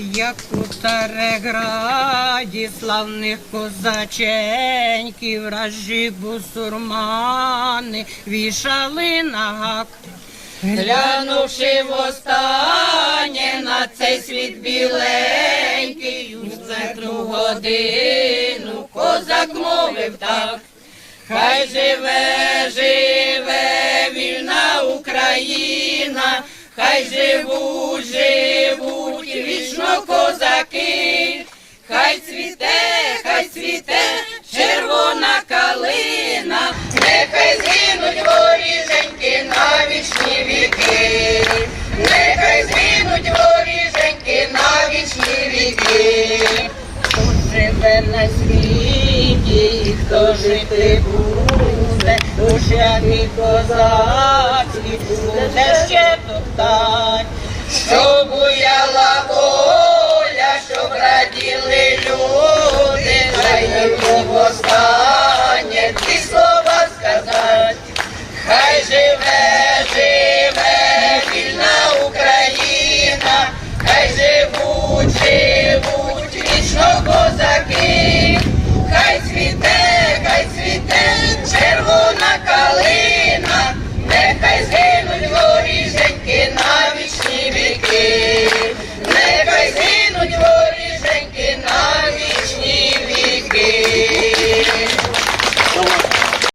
як у Цареграді славних козаченьків, вражі бусурмани вішали на гак. Глянувши востаннє на цей світ біленький, у церкву годину козак мовив так. Хай живе, живе вільна Україна, хай живуть, живуть віки, Хто живе на світі, хто жити буде, душа від козацьких буде ще топтать.